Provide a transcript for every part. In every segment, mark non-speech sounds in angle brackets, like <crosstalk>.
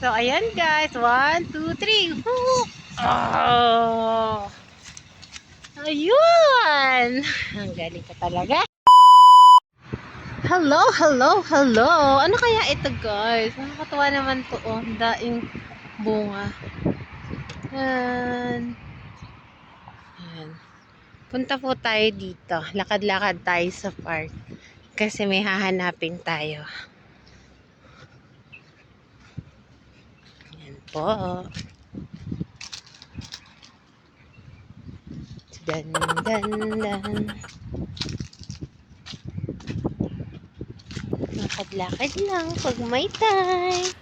So, ayan guys. One, two, three. Woo! Oh. Ayun. Ang <laughs> galing ko talaga. Hello, hello, hello. Ano kaya ito guys? Nakakatawa naman to. Oh, daing bunga. Yan. Yan. Punta po tayo dito. Lakad-lakad tayo sa park. Kasi may hahanapin tayo. Yan po. Dan, dan, dan. Lakad-lakad lang pag may time.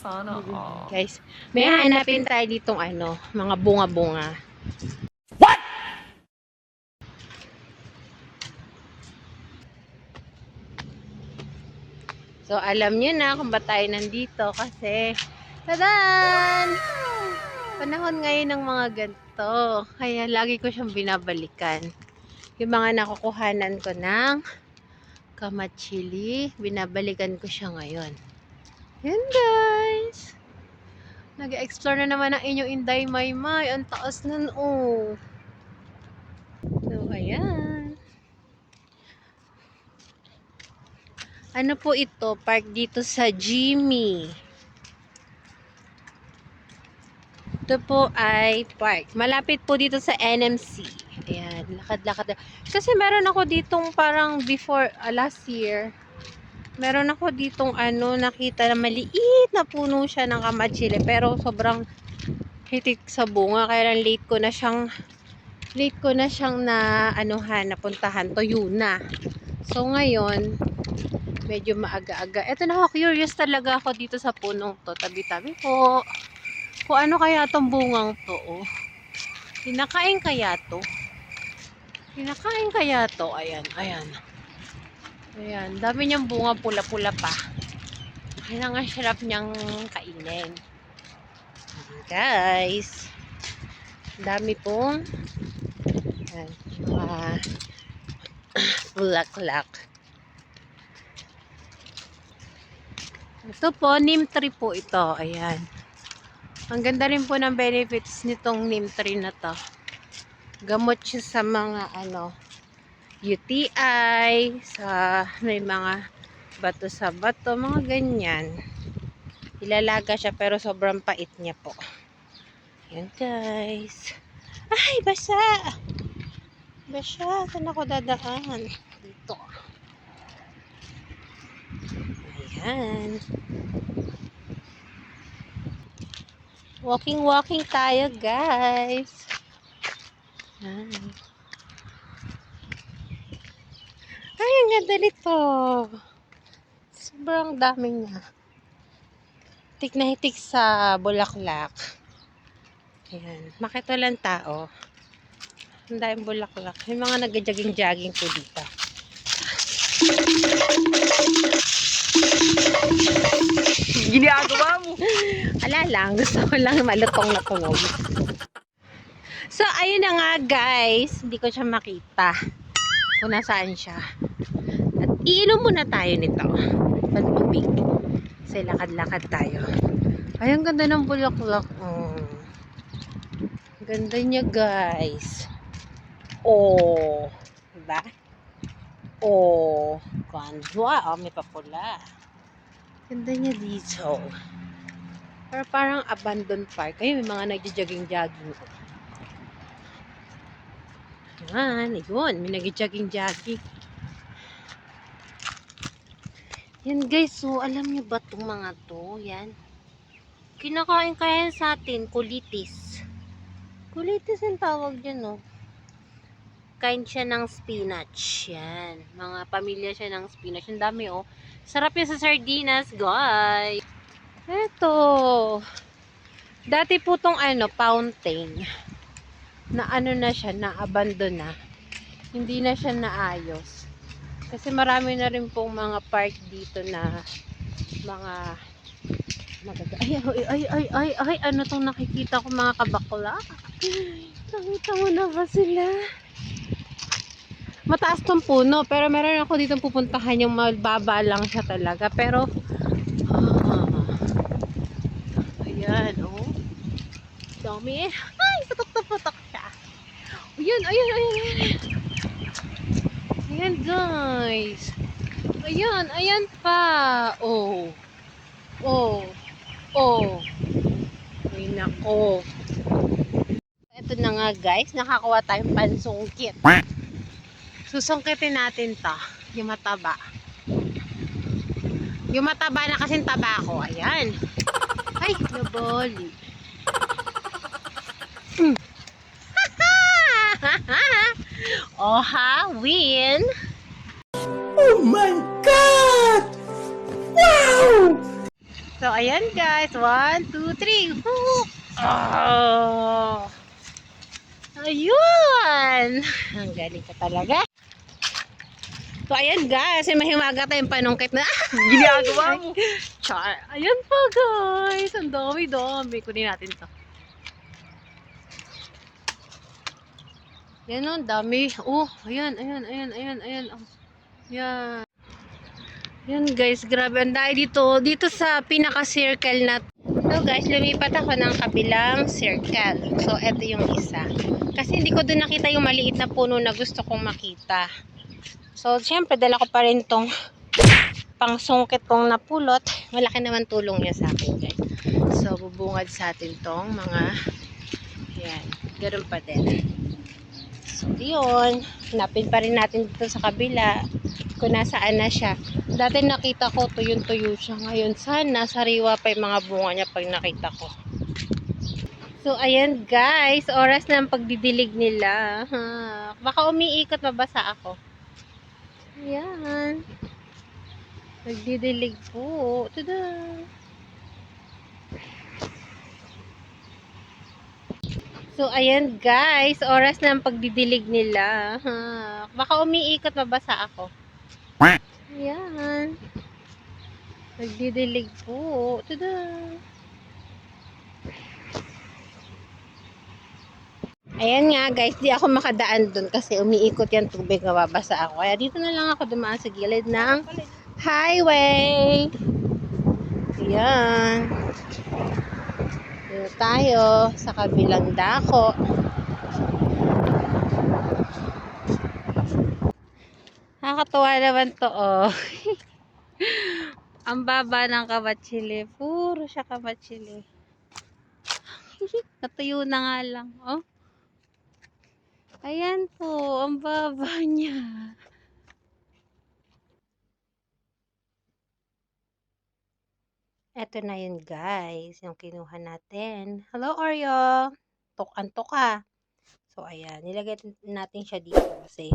Sana all. Guys, may hahanapin tayo ditong ano, mga bunga-bunga. So, alam nyo na kung ba tayo nandito kasi, tadan! Panahon ngayon ng mga ganito. Kaya lagi ko siyang binabalikan. Yung mga nakukuhanan ko ng kamachili, binabalikan ko siya ngayon. Yan guys! Nag-explore na naman ang inyong Inday Maymay. Ang taas nun oh. So, ayan. Ano po ito? Park dito sa Jimmy. Ito po ay park. Malapit po dito sa NMC. Ayan, lakad-lakad. Kasi meron ako ditong parang before, uh, last year, meron ako ditong ano, nakita na maliit na puno siya ng kamachile. Pero sobrang hitik sa bunga. Kaya lang late ko na siyang, late ko na siyang na, anuhan, napuntahan. Tuyo na. So, ngayon, medyo maaga-aga. Ito na ako, curious talaga ako dito sa punong to. Tabi-tabi po. Kung ano kaya tong bungang to, oh. Kinakain kaya to? Kinakain kaya to? Ayan, ayan. Ayan, dami niyang bunga pula-pula pa. Kaya nga sarap niyang kainin. Ayan, guys. Dami pong ayan, mga <clears throat> bulaklak. Ito po, neem tree po ito. Ayan. Ang ganda rin po ng benefits nitong neem tree na to. Gamot siya sa mga ano, UTI, sa may mga bato sa bato, mga ganyan. Ilalaga siya pero sobrang pait niya po. Yan guys. Ay, basa! Basa, saan ako dadaan? Dito. Ayan. Walking, walking tayo, guys. Ay, ang ganda nito. Sobrang dami niya. Hitik na hitik sa bulaklak. Ayan. Makita lang tao. Ang daming bulaklak. May mga nag-jogging-jogging po dito. Ginagawa mo. Ala lang, gusto ko lang malutong na tunog. So, ayun na nga guys. Hindi ko siya makita. Kung nasaan siya. At iinom muna tayo nito. Pantubig. Kasi lakad-lakad tayo. Ay, ang ganda ng bulaklak. Ang Ganda niya guys. Oh. Diba? Oh. Ganda. Oh, may papula. Ganda niya dito. Pero parang abandoned park. Ayun, may mga nagja-jogging-jogging. Yan, yun. May nagja-jogging-jogging. Yan guys, so alam niyo ba itong mga to? Yan. Kinakain kaya sa atin, kulitis. Kulitis ang tawag dyan, no? Kain siya ng spinach. Yan. Mga pamilya siya ng spinach. Ang dami, oh. Sarap yan sa sardinas, guys. Eto. Dati po tong ano, fountain. Na ano na siya, na abandon na. Hindi na siya naayos. Kasi marami na rin pong mga park dito na mga magaga. Ay, ay, ay, ay, ay, ay, ano tong nakikita ko mga kabakla? <laughs> Nakita mo na ba sila? Mataas tong puno, pero meron ako dito pupuntahan yung mababa lang siya talaga. Pero, ah, Yan, oh. Dami. Ay, patok na patok siya. Ayan, ayan, ayan, ayan. Ayan, guys. Ayan, ayan pa. Oh. Oh. Oh. Ay, nako. Ito na nga, guys. Nakakuha tayong pansungkit. Susungkitin natin to. Yung mataba. Yung mataba na kasing tabako. Ayan. <laughs> Ay, nabali. Mm. oh, ha? Win? Oh my God! Wow! So, ayan guys. One, two, three. Woo! Oh! Ayun! <laughs> Ang galing ka talaga. So, ayan guys. May mahimaga tayong panungkit na. <laughs> Ginagawa mo. Char. Ayan pa guys. Ang dami-dami. Kunin natin to. Yan o, ang dami. Oh, ayan, ayan, ayan, ayan, ayan. Oh, yan. Yan guys, grabe. Ang dahil dito, dito sa pinaka-circle na So guys, lumipat ako ng kabilang circle. So, eto yung isa. Kasi hindi ko doon nakita yung maliit na puno na gusto kong makita. So, syempre, dala ko pa rin tong pangsungkit kong napulot. Malaki naman tulong niya sa akin, guys. So, bubungad sa atin tong mga yan. Ganun pa din. So, yun. Hanapin pa rin natin dito sa kabila kung nasaan na siya. Dati nakita ko tuyong-tuyo siya. Ngayon, sana sariwa pa yung mga bunga niya pag nakita ko. So, ayan guys. Oras na ang pagdidilig nila. Ha. Baka umiikot, mabasa ako. Ayan. Nagdidilig po. Tada! So, ayan guys. Oras na ang pagdidilig nila. Ha. Baka umiikot, mabasa ako. Ayan. Nagdidilig po. Tada! Ayan nga guys, di ako makadaan dun kasi umiikot yung tubig na babasa ako. Kaya dito na lang ako dumaan sa gilid ng highway. Ayan. Dito tayo sa kabilang dako. Nakakatuwa naman to, oh. <laughs> Ang baba ng kabatsili. Puro siya kabatsili. <laughs> Natuyo na nga lang, oh. Ayan po, ang baba niya. Eto na yun guys, yung kinuha natin. Hello Oreo! Tok-antok ka. So ayan, nilagay natin siya dito kasi